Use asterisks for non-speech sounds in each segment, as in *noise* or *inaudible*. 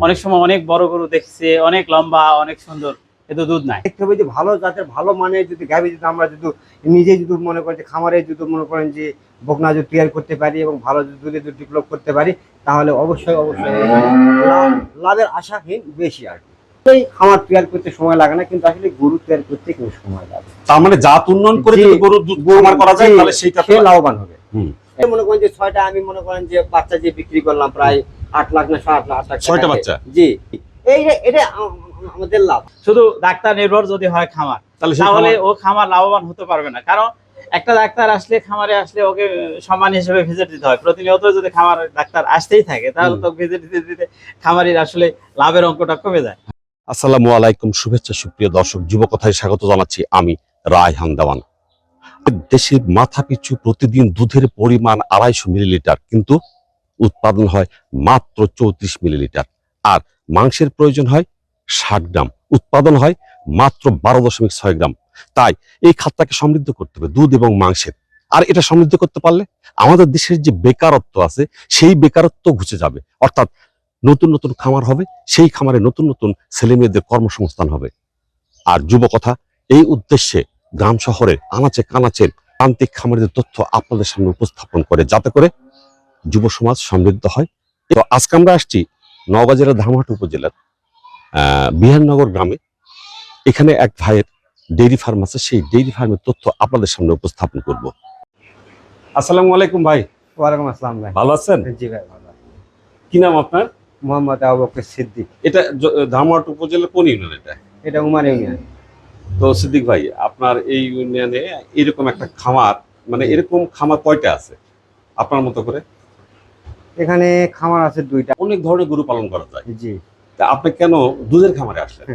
অনেক সময় অনেক বড় গরু দেখছে অনেক লম্বা অনেক সুন্দর কিন্তু দুধ নাই। দেখতে হবে যে ভালো জাতের ভালো মানের যদি গাভী যদি আমরা যদি নিজে যদি মনে করেন যে খামারে যদি মনে করেন যে বকনা যদি তৈরি করতে পারি এবং ভালো যদি দুধে যদি ডেভেলপ করতে পারি তাহলে অবশ্যই অবশ্যই লাভ- লাভের আশাহীন বেশি আর কি। এই খামার তৈরি করতে সময় লাগে না কিন্তু আসলে গরু তৈরি করতে কিন্তু সময় লাগে। তার মানে জাত উন্নয়ন করে যদি গরু দুধ খামার করা যায় তাহলে সেইটা লাভবান হবে। হুম। এই মনে করেন যে ছয়টা আমি মনে করেন যে বাচ্চা যে বিক্রি করলাম প্রায় আট লাখ না সাত লাখ আট লাখ ছয়টা বাচ্চা? জি। এই এটা আমাদের লাভ। শুধু ডাক্তার নির্ভর যদি হয় খামার তাহলে ও খামার লাভবান হতে পারবে না। কারণ একটা ডাক্তার আসলে খামারে আসলে ওকে সম্মান হিসেবে ভিজিট দিতে হয়। প্রতিনিয়ত যদি খামার ডাক্তার আসতেই থাকে তাহলে তো ভিজিট দিতে দিতে খামারির আসলে লাভের অঙ্কটা কমে যায়। আসসালামু আলাইকুম শুভেচ্ছা সুপ্রিয় দর্শক যুবকথায় স্বাগত জানাচ্ছি আমি রায়হান দেওয়ান। দেশের মাথা পিছু প্রতিদিন দুধের পরিমাণ আড়াইশো মিলিলিটার কিন্তু উৎপাদন হয় মাত্র চৌত্রিশ মিলিলিটার। আর মাংসের প্রয়োজন হয় ষাট গ্রাম। উৎপাদন হয় মাত্র বারো দশমিক ছয় গ্রাম। তাই এই খাতটাকে সমৃদ্ধ করতে হবে, দুধ এবং মাংসের। আর এটা সমৃদ্ধ করতে পারলে আমাদের দেশের যে বেকারত্ব আছে, সেই বেকারত্ব ঘুচে যাবে। অর্থাৎ নতুন নতুন খামার হবে, সেই খামারে নতুন নতুন ছেলে মেয়েদের কর্মসংস্থান হবে। আর যুব কথা, এই উদ্দেশ্যে গ্রাম শহরের আনাচে কানাচের প্রান্তিক খামারের তথ্য আপনাদের সামনে উপস্থাপন করে, যাতে করে যুব সমাজ সমৃদ্ধ হয়। তো আজকে আমরা আসছি নওগাঁ জেলার ধামহাট উপজেলার বিহারনগর গ্রামে। এখানে এক ভাইয়ের ডেইরি ফার্ম আছে। সেই ডেইরি ফার্মের তথ্য আপনাদের সামনে উপস্থাপন করব। আসসালামু আলাইকুম ভাই। ওয়ালাইকুম আসসালাম ভাই। ভালো আছেন? জি ভাই ভালো কি নাম আপনার? মোহাম্মদ আবু বকর সিদ্দিক। এটা ধামহাট উপজেলার কোন ইউনিয়ন এটা? এটা উমার ইউনিয়ন। তো সিদ্দিক ভাই আপনার এই ইউনিয়নে এরকম একটা খামার মানে এরকম খামার কয়টা আছে? আপনার মতো করে। এখানে খামার আছে দুইটা। অনেক ধরনের গরু পালন করা যায়। জি। তা আপনি কেন দুধের খামারে আসলেন?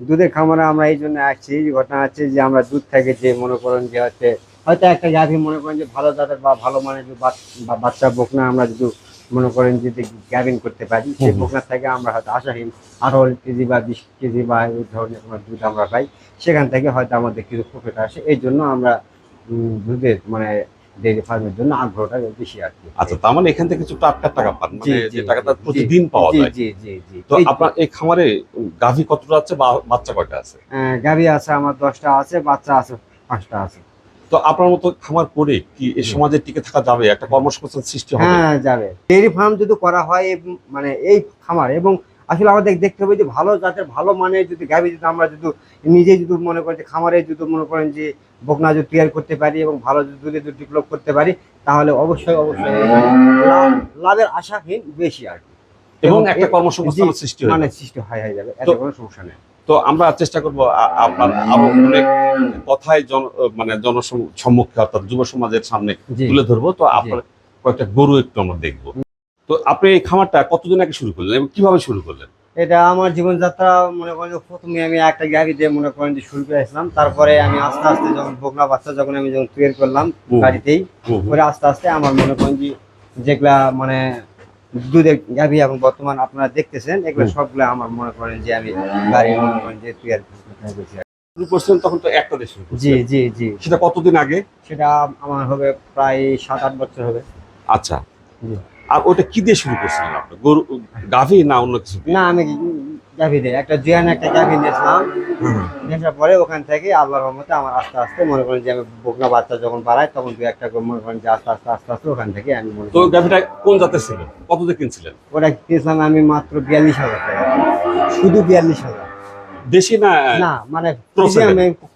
দুধের খামারে আমরা এই জন্য আসছি। ঘটনা আছে যে আমরা দুধ থেকে যে মনে করেন যে হচ্ছে হয়তো একটা গাভী মনে করেন যে ভালো জাতের বা ভালো মানের বাচ্চা বকনা আমরা যদি মনে করেন যে গ্যাবিন করতে পারি সেই। বকনা থেকে আমরা হয়তো আশাহীন। আঠারো কেজি বা বিশ কেজি বা এই ধরনের কোনো দুধ আমরা পাই। সেখান থেকে হয়তো আমাদের কিছু প্রফিট আসে। এই জন্য আমরা দুধের মানে ডেয়ারি ফার্মের জন্য আগ্রহটা বেশি আর কি। আচ্ছা তার মানে এখান থেকে কিছু টাটকা টাকা পান মানে যে টাকাটা প্রতিদিন পাওয়া যায়। জি জি জি। তো আপনার এই খামারে গাভী কতটা আছে বাচ্চা কয়টা আছে? গাভী আছে আমার দশটা আছে বাচ্চা আছে পাঁচটা আছে। তো আপনার মতো খামার করে কি এই সমাজে টিকে থাকা যাবে? একটা কর্মসংস্থান সৃষ্টি হবে। হ্যাঁ যাবে। ডেয়ারি ফার্ম যদি করা হয় মানে এই খামার এবং আসলে আমাদের দেখতে হবে যে ভালো জাতের ভালো মানের যদি গাভী যদি আমরা যদি নিজে যদি মনে করেন যে খামারে যদি মনে করেন যে বকনা যদি তৈরি করতে পারি এবং ভালো যদি দুধে যদি ডেভেলপ করতে পারি তাহলে অবশ্যই অবশ্যই লাভের আশাহীন বেশি আর এবং একটা কর্মসংস্থান সৃষ্টি মানে সৃষ্টি হয়ে হয়ে যাবে। এত কোনো সমস্যা নেই। তো আমরা চেষ্টা করব আপনার আরও অনেক কথাই জন মানে জনসম্মুখে অর্থাৎ যুব সমাজের সামনে তুলে ধরবো। তো আপনার কয়েকটা গরু একটু আমরা দেখব। তো আপনি এই খামারটা কতদিন আগে শুরু করলেন এবং কীভাবে শুরু করলেন? এটা আমার জীবনযাত্রা মনে করেন যে প্রথমে আমি একটা গাড়ি দিয়ে মনে করেন যে শুরু করে করেছিলাম তারপরে আমি আস্তে আস্তে যখন বকনা বাচ্চা যখন আমি যখন তৈরি করলাম গাড়িতেই পরে আস্তে আস্তে আমার মনে করেন যে যেগুলা মানে দুধের গাভী এখন বর্তমান আপনারা দেখতেছেন এগুলো সবগুলো আমার মনে করেন যে আমি গাড়ি মনে করেন যে তৈরি করছি। শুরু তখন তো একটা জি জি জি। সেটা কতদিন আগে? সেটা আমার হবে প্রায় সাত আট বছর হবে। আচ্ছা। আর ওটা কি দিয়ে শুরু করছিলেন আপনি? গরু গাভী না অন্য কিছু না আমি গাভী দিয়ে। একটা জিয়ান একটা গাভী নিয়েছিলাম। নেওয়ার পরে ওখান থেকে আল্লাহর রহমতে আমার আস্তে আস্তে মনে করেন যে আমি বকনা বাচ্চা যখন বাড়াই তখন দু একটা মনে করেন যে আস্তে আস্তে আস্তে আস্তে ওখান থেকে আমি তো গাভীটা কোন জাতের ছিল? কত দিয়ে কিনছিলেন? ওটা কিনেছিলাম আমি মাত্র বিয়াল্লিশ হাজার টাকা। শুধু বিয়াল্লিশ হাজার। দেশি না না মানে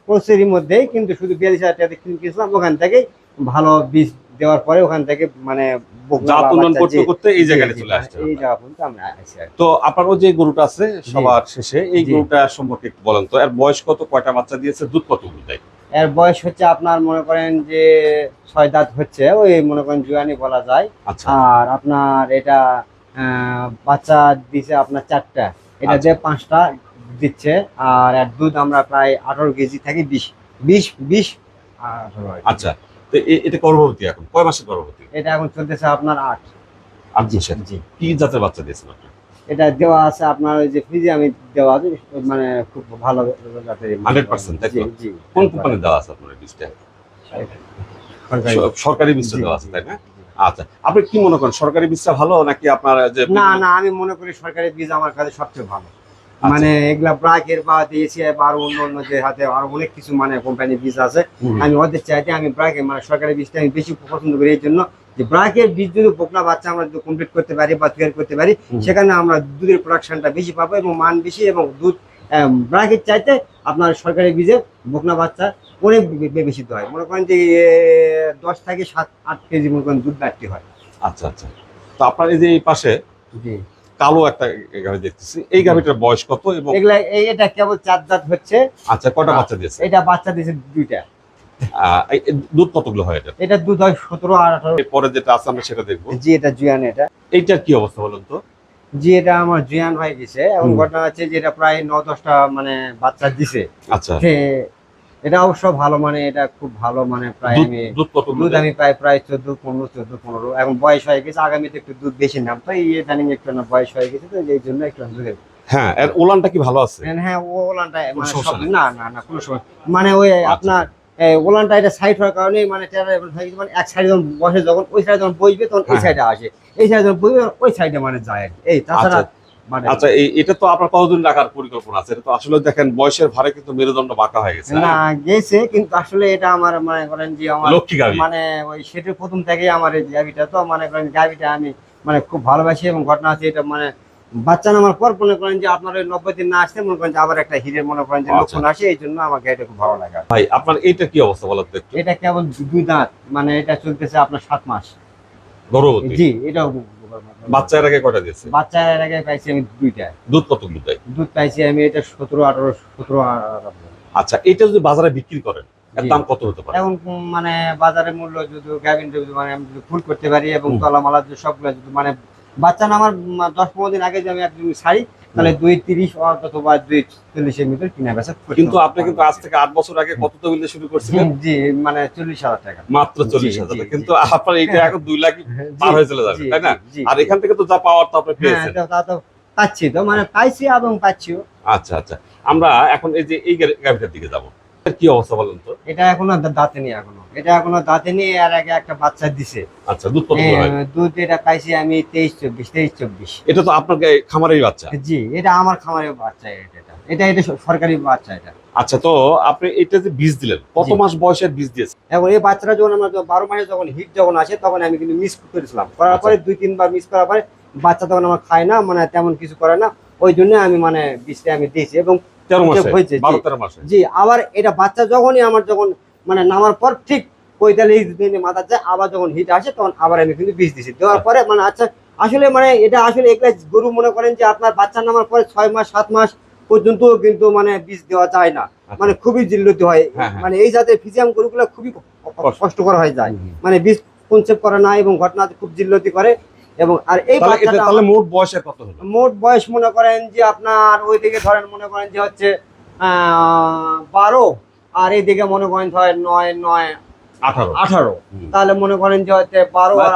কোর্সেরই মধ্যেই কিন্তু শুধু বিয়াল্লিশ হাজার টাকা কিনেছিলাম। ওখান থেকে ভালো বীজ দেওয়ার পরে ওখান থেকে মানে জাত উন্নয়ন করতে করতে এই জায়গায় চলে আসছে এই জায়গা পর্যন্ত আমরা আসি তো আপনারও যে গরুটা আছে সবার শেষে এই গরুটা সম্পর্কে একটু বলেন তো। এর বয়স কত? কয়টা বাচ্চা দিয়েছে? দুধ কত দেয়? এর বয়স হচ্ছে আপনার মনে করেন যে ছয় দাঁত হচ্ছে ওই মনে করেন জুয়ানি বলা যায়। আচ্ছা। আর আপনার এটা বাচ্চা দিছে আপনার চারটা। এটা আচ্ছা। দিয়ে পাঁচটা দিচ্ছে আর এর দুধ আমরা প্রায় আঠারো কেজি থাকি বিশ বিশ বিশ আর আচ্ছা। তো এটা গর্ভবতী এখন? কয় মাসের গর্ভবতী? এটা এখন চলতেছে আপনার আট। আট মাসের? জি। কি জাতের বাচ্চা দিয়েছেন আপনি? এটা দেওয়া আছে আপনার ওই যে ফ্রিজে আমি দেওয়া আছে মানে খুব ভালো জাতের 100% জি, জি। কোন কোম্পানির দেওয়া আছে আপনার বীজটা? সরকারি। বীজটা দেওয়া আছে তাই না? আচ্ছা আপনি কি মনে করেন সরকারি বীজটা ভালো নাকি আপনার যে না না আমি মনে করি সরকারি বীজ আমার কাছে সবচেয়ে ভালো। মানে এগুলা ব্রাকের বা বা আরও অন্য অন্য যে হাতে আরও অনেক কিছু মানে কোম্পানি বীজ আছে। আমি ওদের চাইতে আমি ব্রাকের মানে সরকারি বীজটা আমি বেশি পছন্দ করি এই জন্য যে ব্রাকের বীজ যদি বকনা বাচ্চা আমরা যদি কমপ্লিট করতে পারি বা তৈরি করতে পারি সেখানে আমরা দুধের প্রোডাকশনটা বেশি পাবো এবং মান বেশি এবং দুধ ব্রাকের চাইতে আপনার সরকারি বীজে বকনা বাচ্চা অনেক বেশি হয়। মনে করেন যে দশ থেকে সাত আট কেজি মনে করেন দুধ বাড়তি হয়। আচ্ছা আচ্ছা। তো আপনার এই যে এই পাশে জি। কালো একটা গাভি দেখতেছি। এই গাভিটার বয়স কত এবং এগুলা এই- এটা কেবল চার দাঁত হচ্ছে। আচ্ছা কটা বাচ্চা দিয়েছে? এটা বাচ্চা দিয়েছে দুইটা। দুধ কতগুলো হয় এটা এটা দুধ হয় সতেরো আর আঠারো। এরপরে যেটা আছে আমরা সেটা দেখব। জি এটা জুয়ান এটা। এইটার কি অবস্থা বলুন তো? জি এটা আমার জুয়ান হয়ে গেছে। এবং। ঘটনা আছে যে এটা প্রায় ন দশটা মানে বাচ্চা দিছে। আচ্ছা। এটা অবশ্য ভালো মানে এটা খুব ভালো মানে প্রায় দুধ আমি দুধ? আমি প্রায় প্রায় চোদ্দ পনেরো চোদ্দ পনেরো এখন বয়স হয়ে গেছে আগামীতে একটু দুধ বেশি নাম তো এই ইদানিং একটু না বয়স হয়ে গেছে তো এই জন্য একটু দুধের হ্যাঁ এর ওলানটা কি ভালো আছে হ্যাঁ ও ওলানটা মানে? না না না কোনো সময় মানে ওই আচ্ছা। আপনার ওলানটা এটা সাইড হওয়ার কারণে মানে হয়ে মানে এক সাইডে যখন বসে যখন ওই সাইডে যখন বসবে তখন এই হ্যাঁ। সাইডে আসে এই সাইডে যখন বসবে ওই সাইডে মানে যায় এই তাছাড়া মানে আচ্ছা এটা তো আপনার কতদিন রাখার পরিকল্পনা আছে? এটা তো আসলে দেখেন বয়সের ভারে কিন্তু মেরুদণ্ড বাঁকা হয়ে গেছে। না গেছে কিন্তু আসলে এটা আমার মনে করেন যে আমার লক্ষ্মী মানে ওই প্রথম থেকেই আমার এই তো মনে করেন আমি মানে খুব ভালোবাসি এবং ঘটনা আছে এটা মানে বাচ্চা নামার পর মনে করেন যে আপনার ওই নব্বই দিন না আসতে মনে করেন যে আবার একটা হিরের মনে করেন যে আচ্ছা। লক্ষণ আসে এই জন্য আমার গাড়িটা খুব ভালো লাগে। ভাই আপনার এইটা কি অবস্থা বলেন তো এটা কেবল দুই দাঁত মানে এটা চলতেছে আপনার সাত মাস। গর্ভবতী? জি এটাও বাচ্চা এর আগে কয়টা দিয়েছে? বাচ্চার আগে পাইছি আমি দুইটা। দুধ কতগুলো দেয়? দুধ পাইছি আমি এটা সতেরো আঠারো সতেরো আচ্ছা এটা যদি বাজারে বিক্রি করেন এর দাম কত হতে পারে? এখন মানে বাজারের মূল্য যদি গাভিন যদি মানে আমি যদি ফুল করতে পারি এবং তলা তলামালা যদি সবগুলো যদি মানে বাচ্চা নামার আমার দশ পনেরো দিন আগে যে আমি একদম ছাড়ি তাহলে দুই তিরিশ অথবা দুই চল্লিশের ভিতরে কিনা বেচা কিন্তু আপনি কিন্তু আজ থেকে আট বছর আগে কত তহবিল শুরু করছিলেন? *laughs* জি মানে চল্লিশ হাজার টাকা। মাত্র চল্লিশ হাজার টাকা। কিন্তু আপনার এইটা এখন দুই লাখ পার হয়ে চলে যাবে তাই না? আর এখান থেকে তো যা পাওয়ার তো আপনি হ্যাঁ পেয়েছেন। তা তো পাচ্ছি তো মানে পাইছি এবং পাচ্ছিও। আচ্ছা আচ্ছা। আমরা এখন এই যে এই গাড়িটার দিকে যাব। কি অবস্থা বলেন তো? এটা এখনও দাঁতে নেই এখনও। এটা এখনও দাঁতে নেই আর আগে একটা বাচ্চা দিছে। আচ্ছা দুধ কতগুলো হয়? দুধ এটা পাইছি আমি তেইশ চব্বিশ তেইশ চব্বিশ। এটা তো আপনার গায়ে খামারেই বাচ্চা? জি এটা আমার খামারের বাচ্চা এটা এটা। এটা সরকারি বাচ্চা এটা। আচ্ছা তো আপনি এটা যে বীজ দিলেন কত মাস বয়সের বীজ দিয়েছে এখন এই বাচ্চাটা যখন আমার বারো মাসে যখন হিট যখন আসে তখন আমি কিন্তু মিস করেছিলাম। করার আচ্ছা। পরে দুই তিনবার মিস করার পরে বাচ্চা তখন আমার খায় না মানে তেমন কিছু করে না। ওই জন্য আমি মানে বীজটা আমি দিয়েছি এবং তেরো মাসে হয়েছে, জি। আবার এটা বাচ্চা যখনই আমার যখন মানে নামার পর ঠিক পঁয়তাল্লিশ দিনে মাথা যায় আবার যখন হিট আসে তখন আবার আমি কিন্তু বীজ দিছি। দেওয়ার পরে মানে আচ্ছা আসলে মানে এটা আসলে এগুলা গরু মনে করেন যে আপনার বাচ্চা নামার পরে ছয় মাস সাত মাস পর্যন্ত কিন্তু মানে বীজ দেওয়া যায় না। মানে খুবই জিল্লতি হয়। হ্যাঁ, হ্যাঁ। মানে এই জাতের ফিজিয়াম গরুগুলো খুবই কষ্ট। কষ্টকর হয়ে যায়। মানে বীজ কনসেপ্ট করে না এবং ঘটনা খুব জিল্লতি করে। এবং আর এই বাচ্চাটা তাহলে মোট বয়সের কত হলো? মোট বয়স মনে করেন যে আপনার ওই দিকে ধরেন মনে করেন যে হচ্ছে বারো আর এইদিকে মনে করেন ধরেন নয় নয় আঠারো। আঠারো। তাহলে মনে করেন যে হচ্ছে বারো আর।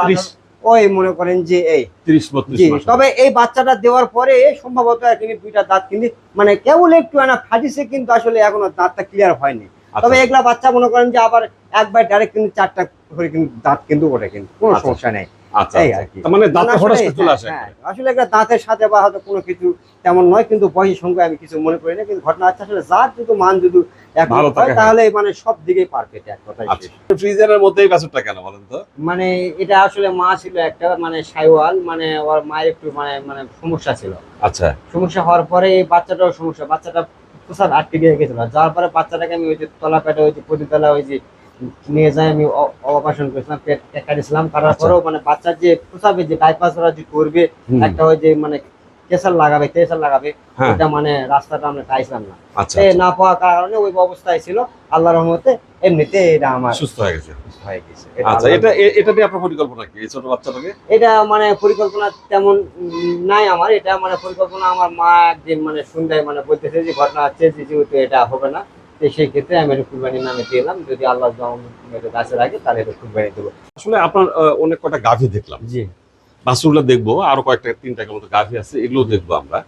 ওই মনে করেন যে এই। ত্রিশ বত্রিশ তবে এই বাচ্চাটা দেওয়ার পরে সম্ভবত কিন্তু দুইটা দাঁত কিন্তু মানে কেবল একটু না ফাটিছে কিন্তু আসলে এখনও দাঁতটা ক্লিয়ার হয়নি। আচ্ছা, তবে এগুলা বাচ্চা মনে করেন যে আবার একবার ডাইরেক্ট কিন্তু চারটা করে কিন্তু দাঁত কিন্তু ওঠে কিন্তু কোনো আচ্ছা। সমস্যা নেই। আচ্ছা মানে দাঁতে হঠাৎ চলে আসে। আসলে একটা দাঁতের সাথে বা হয়তো কোনো কিছু তেমন নয় কিন্তু বয়সের সঙ্গে আমি কিছু করি না কিন্তু ঘটনা আছে আসলে যার যদি যদি ভালো থাকে। তাহলে সব দিকেই পারফেক্ট এক কথায় ফ্রিজারের মধ্যেই বাছুরটা কেন বলেন তো? এটা আসলে মা ছিল একটা মানে সাইওয়াল মানে ওর মায়ের একটু মানে মানে সমস্যা ছিল। আচ্ছা। সমস্যা হওয়ার পরে বাচ্চাটাও সমস্যা বাচ্চাটা প্রসাদ আটকে গিয়ে গেছিল। যাওয়ার পরে বাচ্চাটাকে আমি ওই যে তলা পেটে ওই যে পতিতলা ওই যে নিয়ে যাই আমি অপারেশন করেছিলাম পেট কাটিয়েছিলাম কাটার আচ্ছা। পরেও মানে বাচ্চার যে প্রসাবে যে বাইপাস ওরা যে করবে একটা যে মানে কেসার লাগাবে কেসার লাগাবে হ্যাঁ। ওটা মানে রাস্তাটা আমরা পাইছিলাম না। আচ্ছা আচ্ছা। না পাওয়ার কারণে ওই অবস্থায় ছিল। আল্লাহ রহমতে এমনিতে এটা আমার সুস্থ হয়ে গেছে। হয়ে গেছে। আচ্ছা এটা এটা দিয়ে আপনার পরিকল্পনা কি? ছোট বাচ্চাটাকে? এটা মানে পরিকল্পনা তেমন নাই আমার। এটা মানে পরিকল্পনা আমার মা একদিন মানে সন্ধ্যায় মানে বলতেছে যে ঘটনা আছে যে যেহেতু এটা হবে না তো সেই ক্ষেত্রে আমি এটা কুরবানির নামে দিলাম যদি আল্লাহ গাছে রাখে তাহলে এটা কুরবানি দেবো। আসলে আপনার অনেক কটা গাভী দেখলাম। জি। বাছুরগুলো দেখব আরও কয়েকটা তিনটা মতো গাভী আছে এগুলো দেখব আমরা।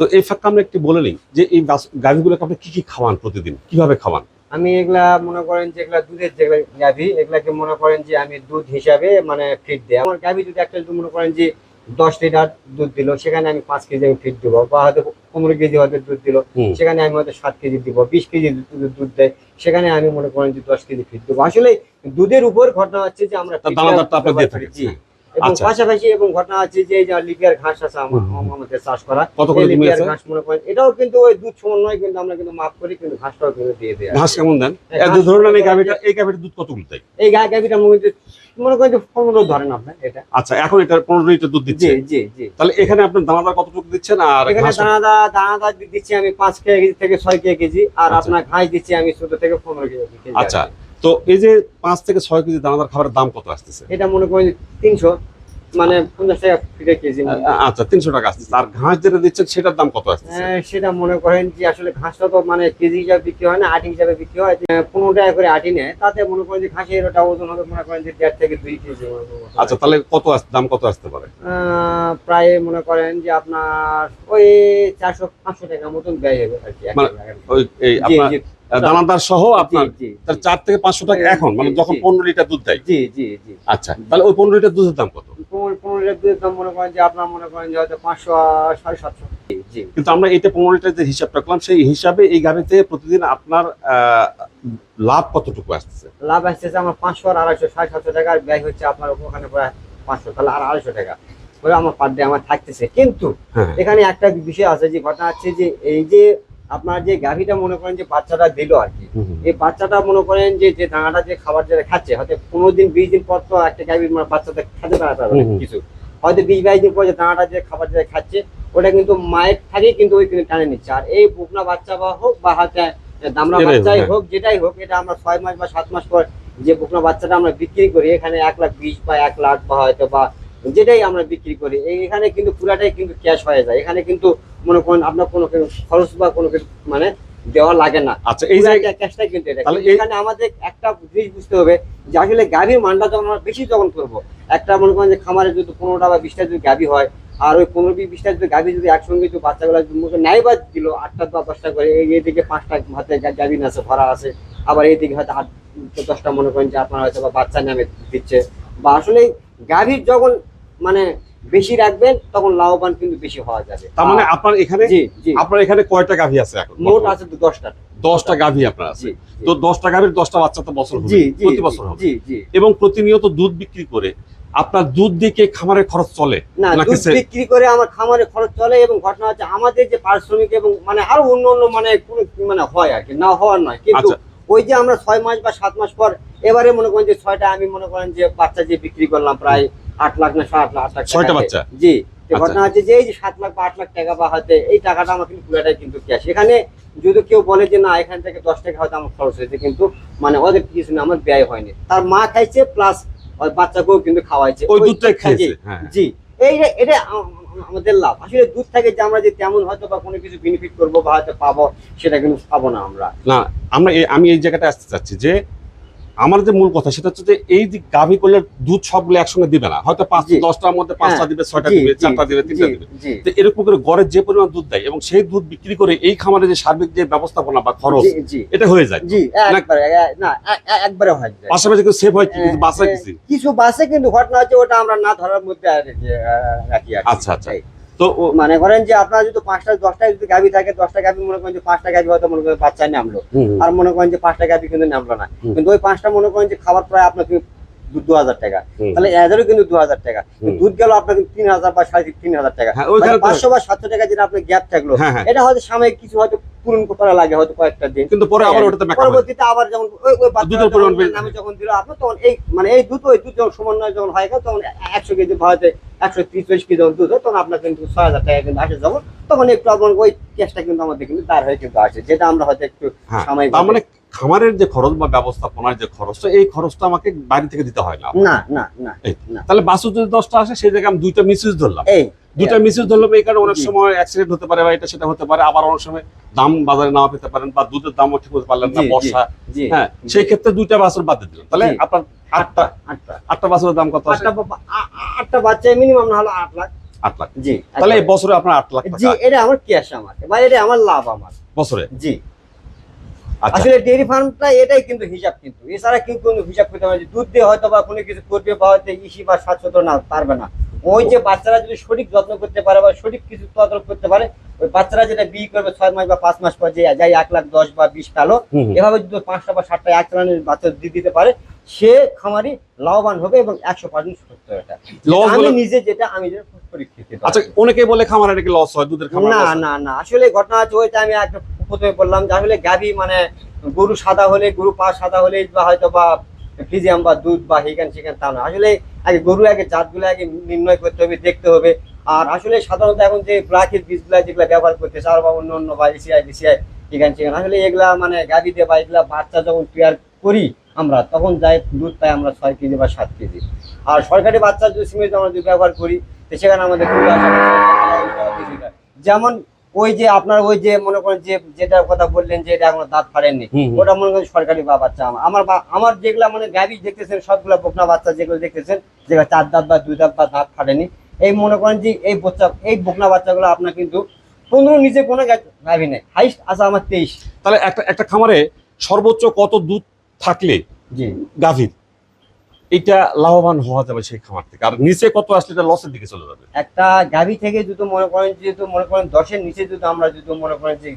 তো এই ফাঁকটা আমরা একটু বলে নিই যে এই গাভীগুলোকে আপনি কি কি খাওয়ান প্রতিদিন? কীভাবে খাওয়ান? আমি এগুলা মনে করেন যে এগুলা দুধের যেগুলা গাভী এগুলাকে মনে করেন যে আমি দুধ হিসাবে মানে ফিট দিই। আমার গাভী যদি একটা যদি মনে করেন যে দশ লিটার দুধ দিল সেখানে আমি পাঁচ কেজি আমি ফিট দিব বা হয়তো পনেরো কেজি হয়তো দুধ দিল সেখানে আমি হয়তো সাত কেজি দিব বিশ কেজি দুধ- দেয় সেখানে আমি মনে করেন যে দশ কেজি ফিট দেবো। আসলে দুধের উপর ঘটনা হচ্ছে যে আমরা জি। এবং আচ্ছা। পাশাপাশি এবং ঘটনা হচ্ছে যে লিপিয়ার ঘাস আছে। আমাদের চাষ করা কত লিপিয়ার ঘাস মনে করেন এটাও কিন্তু ওই দুধ সমন্বয় কিন্তু আমরা কিন্তু মাফ করি কিন্তু ঘাসটাও কিন্তু দিয়ে দেয় ঘাস কেমন দেন? ধরুন এই গাভিটা এই গাভিটার দুধ কতগুলো দেয়? এই গায়ে গাভিটা মনে মনে করেন যে পনেরো ধরেন আপনার এটা। আচ্ছা এখন এটা পনেরো লিটার দুধ দিচ্ছে। জি জি তাহলে এখানে আপনার দানাদার কতটুকু দিচ্ছেন আর এখানে দানাদার দিচ্ছি আমি পাঁচ কেজি থেকে ছয় কেজি আর আচ্ছা। আপনার ঘাস দিচ্ছি আমি চোদ্দ থেকে পনেরো কেজি আচ্ছা তো এই যে পাঁচ থেকে ছয় কেজি দানাদার খাবারের দাম কত আসতেছে? এটা মনে করেন তিনশো। মানে টাকা কেজি আচ্ছা টাকা আসতেছে। আর ঘাস যেটা দিচ্ছেন সেটার দাম কত আসতেছে? সেটা মনে করেন যে আসলে ঘাসটা তো মানে কেজি হিসাবে বিক্রি হয় না আটি হিসাবে বিক্রি হয়। আহ, পনেরো টাকা করে আটি নেয়। তাতে মনে করেন যে ঘাসের ওটা ওজন হবে মনে করেন যে দেড় থেকে দুই কেজি আচ্ছা তাহলে কত দাম কত আসতে পারে? আহ, প্রায় মনে করেন যে আপনার ওই চারশো পাঁচশো টাকার মতন ব্যয় হবে আর কি মানে- ওই আপনার দানাদার সহ আপনার তার চার থেকে পাঁচশো টাকা এখন মানে যখন। পনেরো লিটার দুধ দেয়। জি জি জি। আচ্ছা তাহলে ওই পনেরো লিটার দুধের দাম কত? পনেরো লিটার দুধের দাম মনে করেন যে আপনার মনে করেন যে হয়তো পাঁচশো সাড়ে সাতশো। কিন্তু আমরা এটা পনেরো লিটার যে হিসাবটা করলাম সেই হিসাবে এই গাড়িতে প্রতিদিন আপনার লাভ কতটুকু আসতেছে? লাভ আসতেছে আমার পাঁচশো আর আড়াইশো সাড়ে সাতশো টাকা আর ব্যয় হচ্ছে আপনার ওখানে প্রায় পাঁচশো তাহলে আর আড়াইশো টাকা। বলে আমার পার ডে আমার থাকতেছে। কিন্তু হ্যাঁ। এখানে একটা বিষয় আছে যে ঘটনা হচ্ছে যে এই যে আপনার যে গাভীটা মনে করেন যে বাচ্চাটা দিল আর কি। এই বাচ্চাটা মনে করেন যে যে দানাটা যে খাবার যেটা খাচ্ছে হয়তো পনেরো দিন বিশ দিন পর তো একটা গাভীর মানে বাচ্চাটা খেতে পারে পারবে না হুম, হুম। কিছু হয়তো বিশ বাইশ দিন পর যে দানাটা যে খাবার যেটা খাচ্ছে ওটা কিন্তু মায়ের থেকেই কিন্তু ওই কিন্তু টানে নিচ্ছে আর এই বুকনা বাচ্চা বা হোক বা এটাই হোক, বাচ্চাই হ্যাঁ। হোক যেটাই হোক এটা আমরা ছয় মাস বা সাত মাস পর যে বুকনা বাচ্চাটা আমরা বিক্রি করি এখানে এক লাখ বিশ বা এক লাখ বা হয়তো বা যেটাই আমরা বিক্রি করি। এখানে কিন্তু পুরাটাই কিন্তু ক্যাশ হয়ে যায়। এখানে কিন্তু মনে করেন আপনার কোনো খরচ বা কোনো মানে দেওয়া লাগে না। আচ্ছা এই ক্যাশটাই কিন্তু এটা। এখানে আমাদের একটা জিনিস বুঝতে হবে যে আসলে গাভীর মানটা যখন আমরা বেশি যখন করব একটা মনে করেন যে খামারে যদি পনেরোটা বা বিশটা যদি গাভী হয় আর ওই পনেরো বিশ বিশটা যদি গাভী যদি একসঙ্গে যদি বাচ্চাগুলো নাই বা দিল আটটা বা দশটা করে এই এইদিকে পাঁচটা হাতে গা- গাভী আছে ভরা আছে আবার এইদিকে হয়তো আট দশটা মনে করেন যে আপনার হয়তো বা বাচ্চা নামে দিচ্ছে। বা আসলে গাভীর যখন মানে বেশি রাখবেন তখন লাভবান কিন্তু বেশি হওয়া যাবে। তার মানে আপনার এখানে আপনার এখানে কয়টা গাভী আছে এখন? মোট আছে তো দশটা। দশটা গাভী আপনার আছে। তো দশটা গাভীর দশটা বাচ্চা তো বছর হবে প্রতি বছর হবে। এবং প্রতিনিয়ত দুধ বিক্রি করে আপনার দুধ দিয়ে কি খামারের খরচ চলে? না দুধ বিক্রি করে আমার খামারে খরচ চলে এবং ঘটনা হচ্ছে আমাদের যে পারিশ্রমিক এবং মানে আরও অন্য অন্য মানে কোনো মানে হয় আর কি না হওয়ার নয়। কিন্তু আচ্ছা। ওই যে আমরা ছয় মাস বা সাত মাস পর এবারে মনে করেন যে ছয়টা আমি মনে করেন যে বাচ্চা যে বিক্রি করলাম প্রায় আট লাখ না সাত লাখ আট লাখ ছয়টা বাচ্চা? জি। আচ্ছা। ঘটনা হচ্ছে যে এই যে সাত লাখ বা আট লাখ টাকা বা হয়তো এই টাকাটা আমার কিন্তু পুরোটাই কিন্তু ক্যাশ এখানে যদি কেউ বলে যে না এখান থেকে দশ টাকা হয়তো আমার খরচ হয়েছে কিন্তু মানে ওদের কিছু না আমার ব্যয় হয়নি। তার মা খাইছে প্লাস ওই বাচ্চাকেও কিন্তু খাওয়াইছে। ওই দুধটাই খেয়েছে হ্যাঁ। জি। এই এটা আমাদের লাভ। আসলে দুধ থেকে যে আমরা যে তেমন হয়তো বা কোনো কিছু বেনিফিট করব বা হয়তো পাবো সেটা কিন্তু পাবো না আমরা। না আমরা আমি এই জায়গাটা আসতে চাচ্ছি যে আমার যে মূল কথা সেটা হচ্ছে যে এই যে গাভী করলে দুধ সবগুলো একসঙ্গে দিবে না। হয়তো পাঁচ দশটার মধ্যে পাঁচটা হ্যাঁ। দিবে ছয়টা দিবে চারটা দিবে তিনটা দিবে। তো এরকম করে গড়ের যে পরিমাণ দুধ দেয় এবং সেই দুধ বিক্রি করে এই খামারে যে সার্বিক যে ব্যবস্থাপনা বা খরচ এটা হয়ে যায়। একবারে হয়। পাশাপাশি সেভ হয় কি? এ- কিছু কিছু। বাসে কিন্তু ঘটনা হচ্ছে ওটা আমরা না ধরার মধ্যে রাখি আচ্ছা, আচ্ছা। তো ও- মানে করেন যে আপনার যদি পাঁচটা দশটা যদি গাভি থাকে দশটা গাভি মনে করেন যে পাঁচটা গাভি হয়তো মনে করেন বাচ্চা নামলো। আর মনে করেন যে পাঁচটা গাভি কিন্তু নামলো না। কিন্তু ওই পাঁচটা মনে করেন যে খাবার প্রায় আপনাকে দু- দু হাজার টাকা। তাহলে এদেরও কিন্তু দু হাজার টাকা। দুধ গেল আপনার তিন হাজার বা সাড়ে তিন হাজার টাকা। হ্যাঁ, মানে তো- পাঁচশো বা সাতশো টাকা যেটা আপনার গ্যাপ থাকল। এটা হয়তো সাময়িক কিছু হয়তো পূরণ করা লাগে হয়তো কয়েকটা দিন। কিন্তু পরে আবার ওটাতে পরবর্তীতে আবার যখন ওই ওই দুধের পরিমাণ যখন যখন দিল আপনার তখন এই মানে এই দুধ ওই দুধ যখন সমন্বয় যখন হয়ে তখন একশো কেজি একশো ত্রিশ চল্লিশ কেজি যখন দুধ হয় তখন আপনার কিন্তু ছয় হাজার টাকা কিন্তু আসে যখন তখন একটু আপনার ওই ক্যাশটা কিন্তু আমাদের কিন্তু দাঁড় হয়ে কিন্তু আসে যেটা আমরা হয়তো একটু হ্যাঁ সাময়িক তার খামারের যে খরচ বা ব্যবস্থাপনার যে খরচটা এই খরচটা আমাকে বাড়ি থেকে দিতে হয় না। না না না তাহলে বাসু যদি দশটা আসে সেই জায়গায় আমি দুইটা মিসিউজ ধরলাম। দুইটা মিসিউজ ধরলাম এই কারণে অনেক সময় অ্যাক্সিডেন্ট হতে পারে বা এটা সেটা হতে পারে আবার অনেক সময় দাম বাজারে নাও পেতে পারেন বা দুধের দামও ঠিক হতে পারলেন না বর্ষা হ্যাঁ সেই ক্ষেত্রে দুইটা বাছুর বাদ দিলাম। তাহলে আপনার আটটা আটটা। আটটা বাছুরের দাম কত আটটা বাচ্চা মিনিমাম না হলো আট লাখ। আট লাখ। জি তাহলে এই বছরে আপনার আট লাখ জি এটা আমার ক্যাশ আমার বা এটা আমার লাভ আমার। বছরে? জি। আসলে ডেয়ারি ফার্মটা এটাই কিন্তু হিসাব কিন্তু। এছাড়া কেউ কোনো হিসাব করতে পারে দুধ দিয়ে হয়তো বা কোনো কিছু করবে বা হয়তো ইসি বা স্বাচ্ছন্দ্য না পারবে না। ওই যে বাচ্চারা যদি সঠিক যত্ন করতে পারে বা সঠিক কিছু তদারক করতে পারে ওই বাচ্চারা যেটা বিয়ে করবে ছয় মাস বা পাঁচ মাস পর যে যাই এক লাখ দশ বা বিশ পেল। এভাবে যদি পাঁচটা বা সাতটা এক চালানের বাচ্চা দিয়ে দিতে পারে সে খামারি লাভবান হবে এবং একশো পার্সেন্ট সত্য এটা আমি নিজে যেটা আমি আচ্ছা অনেকে বলে খামারে নাকি লস হয় দুধের খামার না না না আসলে ঘটনা আছে ওইটা আমি একটা প্রথমে বললাম, যে আসলে গাভি মানে গরু সাদা হলে, গরু পা সাদা হলে, বা হয়তো বা ফিজিয়াম বা দুধ বা হিগান শিখান তা না। আসলে আগে গরু, আগে জাতগুলো আগে নির্ণয় করতে হবে, দেখতে হবে। আর আসলে সাধারণত এখন যে ব্লাকের বীজগুলা যেগুলো ব্যবহার করতেছে আর বা অন্য অন্য বা এসিআই, বিসিআই, হিগান শিখান আসলে এগুলা মানে গাভিতে বা এগুলা বাচ্চা যখন তৈয়ার করি আমরা, তখন যাই দুধ পাই আমরা ছয় কেজি বা সাত কেজি। আর সরকারি বাচ্চা যদি সিমেন্ট আমরা যদি ব্যবহার করি সেখানে আমাদের। যেমন ওই যে আপনার ওই যে মনে করেন যে যেটার কথা বললেন যে এটা এখনও দাঁত ফাড়েননি। ওটা মনে করেন সরকারি বা বাচ্চা। আমার আমার বা- আমার যেগুলা মানে গাভি দেখতেছেন সবগুলা বকনা বাচ্চা যেগুলো দেখতেছেন যেগুলো চার দাঁত বা দুই দাঁত বা দাঁত ফাটেনি এই মনে করেন যে এই বাচ্চা এই বকনা বাচ্চাগুলো আপনার কিন্তু পনেরো নিচে কোনো গা- গাভি নেই। হাইস্ট আছে আমার তেইশ। তাহলে একটা একটা খামারে সর্বোচ্চ কত দুধ থাকলে জি। গাভীর? এটা লাভবান হওয়া যাবে সেই খামার থেকে। আর নিচে কত আসলে এটা লসের দিকে চলে যাবে? একটা গাভি থেকে যদি মনে করেন যেহেতু মনে করেন দশের নিচে যদি আমরা যদি মনে করেন যে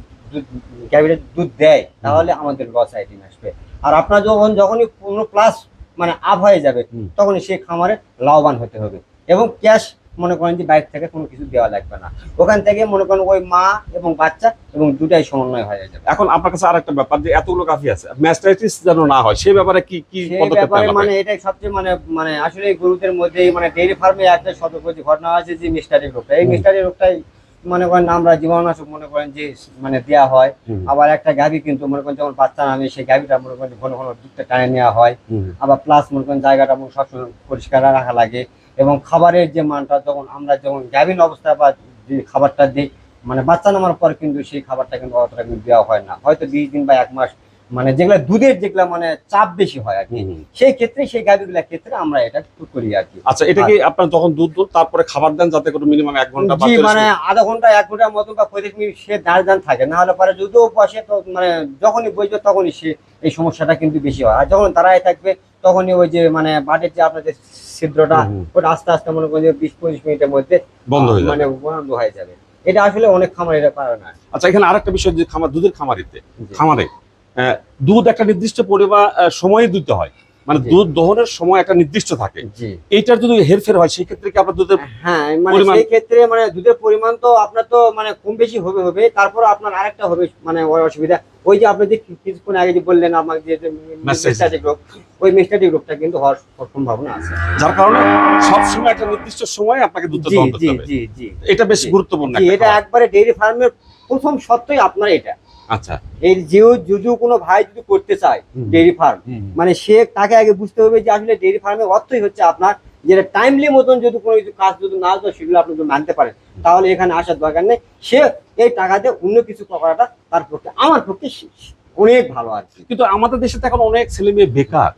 গাভিটা দুধ দেয় তাহলে আমাদের লস আইটেম আসবে। আর আপনার যখন যখনই কোনো প্লাস মানে আপ হয়ে যাবে। তখনই সেই খামারে লাভবান হতে হবে। এবং ক্যাশ মনে করেন যে বাইরে থেকে কোনো কিছু দেওয়া লাগবে না। ওখান থেকে মনে করেন ওই মা এবং বাচ্চা এবং দুটাই সমন্বয় হয়ে যাবে। এখন আপনার কাছে আর একটা ব্যাপার যে এতগুলো গাভী আছে ম্যাস্টাইটিস যেন না হয় সেই ব্যাপারে কি কি ব্যাপারে মানে এটাই সবচেয়ে মানে মানে আসলে গরুদের মধ্যে মানে ডেইরি ফার্মে একটা যে ঘটনা আছে যে মিস্টারি রোগটা। এই মিস্টারি রোগটাই মনে করেন আমরা জীবাণুনাশক মনে করেন যে মানে দেওয়া হয়। আবার একটা গাভি কিন্তু মনে করেন যখন বাচ্চা নামে সেই গাভিটা মনে করেন ঘন ঘন দুধটা টানে নেওয়া হয়। আবার প্লাস মনে করেন জায়গাটা সবসময় পরিষ্কার রাখা লাগে। এবং খাবারের যে মানটা যখন আমরা যখন গাভীন অবস্থা বা যে খাবারটা দিই মানে বাচ্চা নামার পর কিন্তু সেই খাবারটা কিন্তু অতটা কিন্তু দেওয়া হয় না। হয়তো বিশ দিন বা এক মাস মানে যেগুলা দুধের যেগুলা মানে চাপ বেশি হয় আর কি। সেই ক্ষেত্রে সেই গাভিগুলোর ক্ষেত্রে আমরা এটা করি আর কি আচ্ছা এটা কি আপনার যখন দুধ দুধ তারপরে খাবার দেন যাতে করে মিনিমাম এক ঘণ্টা জি মানে আধা ঘণ্টা এক ঘণ্টার মতো বা পঁয়ত্রিশ মিনিট সে দাঁড় দান থাকে না হলে পরে যদিও বসে তো মানে যখনই বসবে তখনই সে এই সমস্যাটা কিন্তু বেশি হয় আর যখন দাঁড়ায় থাকবে তখনই ওই যে মানে বাটের যে আপনাদের ছিদ্রটা হুম, হুম। ওটা আস্তে আস্তে মনে করেন যে বিশ পঁচিশ মিনিটের মধ্যে বন্ধ হয়ে মানে বন্ধ হয়ে যাবে এটা আসলে অনেক খামার এটা পারে না আচ্ছা এখানে আরেকটা বিষয় যে খামার দুধের খামারিতে। খামারে দুধ একটা নির্দিষ্ট পরিমাণ সময়ে দিতে হয়। মানে দুধ দহনের সময় একটা নির্দিষ্ট থাকে। এইটার যদি হেরফের হয় সেই ক্ষেত্রে কি আপনার দুধের হ্যাঁ মানে সেই ক্ষেত্রে মানে দুধের পরিমাণ তো আপনার তো মানে কম বেশি হবে হবে। তারপর আপনার আরেকটা হবে মানে ওই অসুবিধা। ওই যে আপনি যে কিছুক্ষণ আগে যে বললেন আমাকে যে। মেস্টাটিক রোগ ওই মেস্টাটিক রোগটা কিন্তু হওয়ার সম্ভাবনা আছে। যার কারণে সবসময় একটা নির্দিষ্ট সময় আপনাকে দহন জি জি জি। এটা বেশ গুরুত্বপূর্ণ এটা একবারে ডেইরি ফার্মের প্রথম সত্যই আপনার এটা। আচ্ছা। এই যেও যদিও কোনো ভাই যদি করতে চায়। Dairy farm. মানে সে তাকে আগে বুঝতে হবে যে আসলে ডেইরি ফার্মের অর্থই হচ্ছে আপনার যেটা টাইমলি মতন যদি কোনো কিছু কাজ যদি না হয় সেগুলো আপনি যদি মানতে পারেন তাহলে এখানে আসার দরকার নেই। সে এই টাকা দিয়ে অন্য কিছু করাটা তার পক্ষে আমার পক্ষে অনেক ভালো আর কি। কিন্তু আমাদের দেশে তো এখন অনেক ছেলে মেয়ে বেকার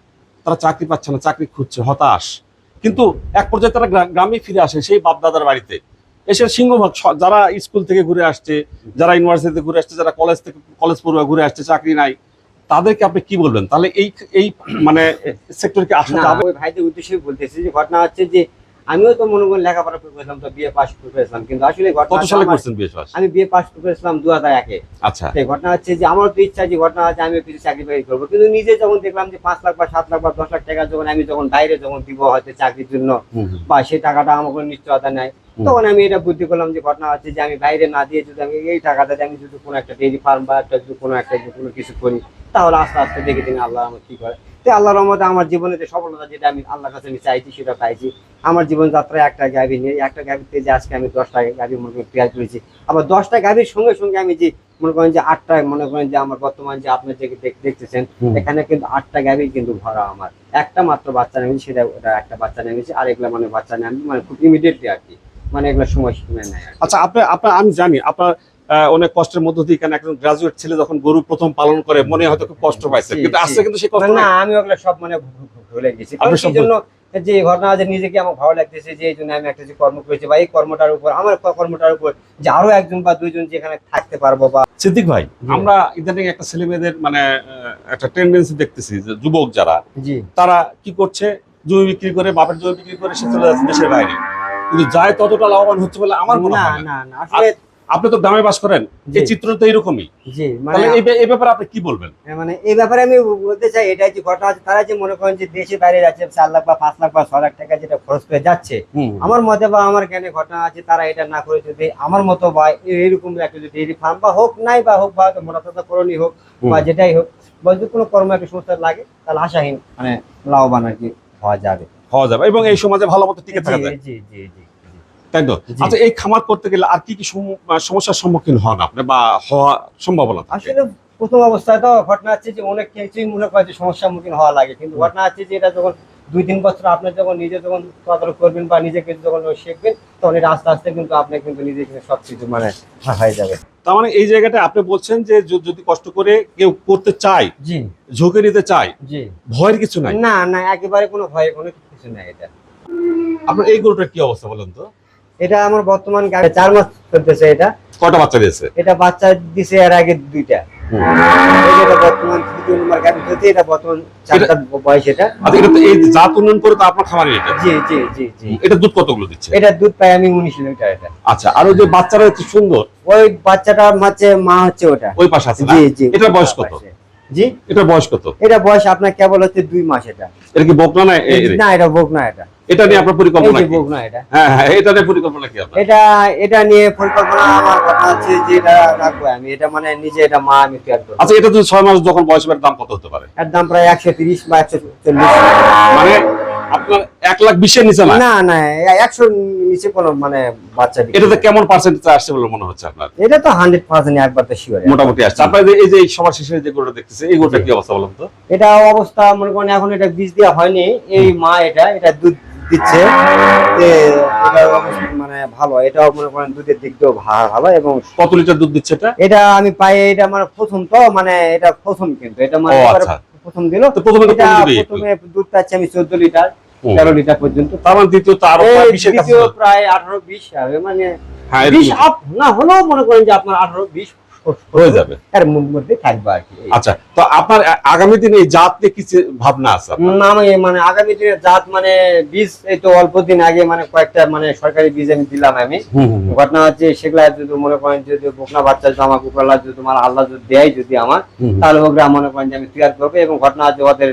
তারা চাকরি পাচ্ছে না চাকরি খুঁজছে হতাশ। কিন্তু এক পর্যায়ে তারা গ্রা- গ্রামে ফিরে আসে সেই বাপ দাদার বাড়িতে। এসে সিংহভাগ যারা স্কুল থেকে ঘুরে আসছে যারা ইউনিভার্সিটি থেকে ঘুরে আসছে যারা কলেজ থেকে কলেজ পড়ুয়া ঘুরে আসছে চাকরি নাই তাদেরকে আপনি কি বলবেন? তাহলে এই এই মানে সেক্টরকে আসা যাবে ভাইদের উদ্দেশ্যে বলতেছি যে ঘটনা হচ্ছে যে আমিও তো মনে করেন লেখাপড়া করেছিলাম তো বিয়ে পাস করেছিলাম কিন্তু আসলে কত সালে করছেন বিয়ে পাস আমি বিয়ে পাস করেছিলাম দু হাজার একে। আচ্ছা। সেই ঘটনা হচ্ছে যে আমার তো ইচ্ছা যে ঘটনা আছে আমি কিছু চাকরি বাকরি করব কিন্তু নিজে যখন দেখলাম যে পাঁচ লাখ বা সাত লাখ বা দশ লাখ টাকা যখন আমি যখন বাইরে যখন দিব হয়তো চাকরির জন্য বা সেই টাকাটা আমার কোনো নিশ্চয়তা নেই। হুম। তখন আমি এটা বুদ্ধি করলাম যে ঘটনা হচ্ছে যে আমি বাইরে না দিয়ে যদি আমি এই টাকাটা আমি যদি কোনো একটা ডেইরি ফার্ম বা একটা যদি কোনো একটা যদি কোনো কিছু করি তাহলে আস্তে আস্তে দেখে দিন আল্লাহ আমার কি করে। তো আল্লাহর রহমতে আমার জীবনে যে সফলতা যেটা আমি আল্লাহর কাছে আমি চাইছি সেটা পাইছি। আমার জীবনযাত্রায় একটা গাভি নিয়ে একটা গাভিতে যে আজকে আমি দশটা গাভি মনে করেন তৈরি করেছি। আবার দশটা গাভির সঙ্গে সঙ্গে আমি যে মনে করেন যে আটটা মনে করেন যে আমার বর্তমান যে আপনি যে দেখতেছেন এখানে কিন্তু আটটা গাভি কিন্তু ভরা আমার। একটা মাত্র বাচ্চা নেমেছি সেটা ওটা একটা বাচ্চা নেমেছি আর এগুলো মানে বাচ্চা নেমে মানে খুব ইমিডিয়েটলি আর কি। মানে এগুলো সময় সীমা নেয় আচ্ছা আপনার আপনার আমি জানি আপনার আহ, অনেক কষ্টের মধ্য দিয়ে এখানে একজন গ্রাজুয়েট ছেলে যখন গরু প্রথম পালন করে মনে হয়তো খুব কষ্ট পাইছে। কিন্তু আসছে কিন্তু সেই কষ্ট না আমি ওগুলো সব মানে ভুলে গেছি। সেই জন্য যে ঘটনা যে নিজেকে আমার ভালো লাগতেছে যে এই জন্য আমি একটা যে কর্ম করেছি বা এই কর্মটার উপর আমার কর্মটার উপর যে আরও একজন বা দুইজন যেখানে থাকতে পারব বা সিদ্দিক ভাই আমরা ইদানিং একটা ছেলে মেয়েদের মানে আহ, একটা টেন্ডেন্সি দেখতেছি যে যুবক যারা তারা কি করছে? জমি বিক্রি করে বাপের জমি বিক্রি করে সে চলে যাচ্ছে দেশের বাইরে। কিন্তু যায় ততটা লাভবান হচ্ছে বলে আমার মনে হয় না। না না আসলে আপনি তো গ্রামে বাস করেন এই চিত্র তো এরকমই। জি মানে এই ব্যাপারে- আপনি কি বলবেন? মানে এই ব্যাপারে আমি বলতে চাই এটাই যে ঘটনা আছে তারা যে মনে করেন যে দেশে বাইরে যাচ্ছে চার লাখ বা পাঁচ লাখ বা ছ লাখ টাকা যেটা খরচ করে যাচ্ছে আমার মতে বা আমার জ্ঞানে ঘটনা আছে তারা এটা না করে যদি আমার মতো বা এইরকম একটা যদি ফার্ম বা হোক নাই বা হোক বা মোটা করণী হোক বা যেটাই হোক বা যদি কোনো কর্ম একটা সংস্থা লাগে তাহলে আশাহীন মানে লাভবান আর কি হওয়া যাবে। হওয়া যাবে এবং এই সমাজে ভালো মতো টিকে থাকা যায়। তাই তো? আচ্ছা এই খামার করতে গেলে আর কি কি সমস্যার সম্মুখীন হন আপনি বা হওয়া সম্ভাবনা? আসলে প্রথম অবস্থায় তো ঘটনা হচ্ছে যে অনেক কিছুই মনে করে যে সমস্যার সম্মুখীন হওয়া লাগে। কিন্তু ঘটনা হচ্ছে যে এটা যখন দুই তিন বছর আপনি যখন নিজে যখন তদারক করবেন বা নিজেকে যখন শিখবেন তখন এটা আস্তে আস্তে কিন্তু আপনি কিন্তু নিজে কিন্তু সবকিছু মানে হয়ে যাবে। তার মানে এই জায়গাটা আপনি বলছেন যে যদি কষ্ট করে কেউ করতে চায় জি। ঝুঁকে নিতে চায় জি। ভয়ের কিছু নাই? না না একেবারে কোনো ভয় কোনো কিছু নাই এটা। আপনার এই গরুটার কি অবস্থা বলেন তো? এটা আমার বর্তমান গাড়ি চার মাস চলতেছে এটা। কটা বাচ্চা দিয়েছে? এটা বাচ্চা দিছে এর আগে দুইটা। এটা বর্তমান তৃতীয় নম্বর গাড়ি হচ্ছে এটা বর্তমান চারটা বয়স এটা। আচ্ছা এটা তো এই জাত উন্নয়ন করে তো আপনার খামারে এটা। জি জি জি জি। এটা দুধ কতগুলো দিচ্ছে? এটা দুধ পাই আমি লিটার এটা। আচ্ছা আর ওই যে বাচ্চারা এত সুন্দর? ওই বাচ্চাটা মা হচ্ছে ওটা। ওই পাশে আছে না? জি জি। এটার বয়স কত? জি? এটা বয়স কত? এটা বয়স আপনার কেবল হচ্ছে দুই মাস এটা। এটা কি বকনা না না এটা বকনা এটা। এটা নিয়ে আপনার পরিকল্পনা কি? বকনা এটা। হ্যাঁ হ্যাঁ এটা নিয়ে পরিকল্পনা কি আপনার? এটা এটা নিয়ে পরিকল্পনা আমার কথা হচ্ছে যে এটা রাখব আমি। এটা মানে নিজে এটা মা আমি তৈরি করব। আচ্ছা এটা যদি ছয় মাস যখন বয়স হবে দাম কত হতে পারে? এর দাম প্রায় একশো তিরিশ বা একশো চল্লিশ। মানে আপনার এক লাখ বিশের নিচে না? না না নিচে কোনো মানে বাচ্চা এটাতে কেমন পার্সেন্টেজ আসছে বলে মনে হচ্ছে আপনার? এটা তো হান্ড্রেড পার্সেন্ট একবার তো শিওর মোটামুটি আসছে। আপনার এই যে সবার শেষে যে গরুটা দেখতেছে এই গরুটা কি অবস্থা বলুন তো? এটা অবস্থা মনে করেন এখন এটা বীজ দেওয়া হয়নি। এই মা এটা এটা দুধ দিচ্ছে। মানে ভালো। এটাও মনে করেন দুধের দিক দিয়েও ভালো এবং কত লিটার দুধ দিচ্ছে এটা? এটা আমি পাই এটা মানে প্রথম তো মানে এটা প্রথম কিন্তু। এটা মানে। প্রথম দিল তো প্রথমে দুধ পাচ্ছি আমি চোদ্দ লিটার তেরো লিটার পর্যন্ত। তার মানে দ্বিতীয় দ্বিতীয় প্রায় আঠারো বিশ হবে মানে বিশ আপ না হলেও মনে করেন যে আপনার আঠারো বিশ হয়ে যাবে। এর মধ্যে থাকবে আর কি আচ্ছা তো আপনার আগামী দিনে এই জাত নিয়ে কি চি- ভাবনা আছে না আমি মানে আগামী দিনে জাত মানে বীজ এই তো অল্প দিন আগে মানে কয়েকটা মানে সরকারি বীজ আমি দিলাম আমি। ঘটনা হচ্ছে সেগুলা যদি মনে করেন যদি বোকনা বাচ্চা যদি আমার কুকুরলা যদি তোমার আল্লাহ যদি দেয় যদি আমার তাহলে ওগুলা মনে করেন যে আমি তৈরি করব। এবং ঘটনা হচ্ছে ওদের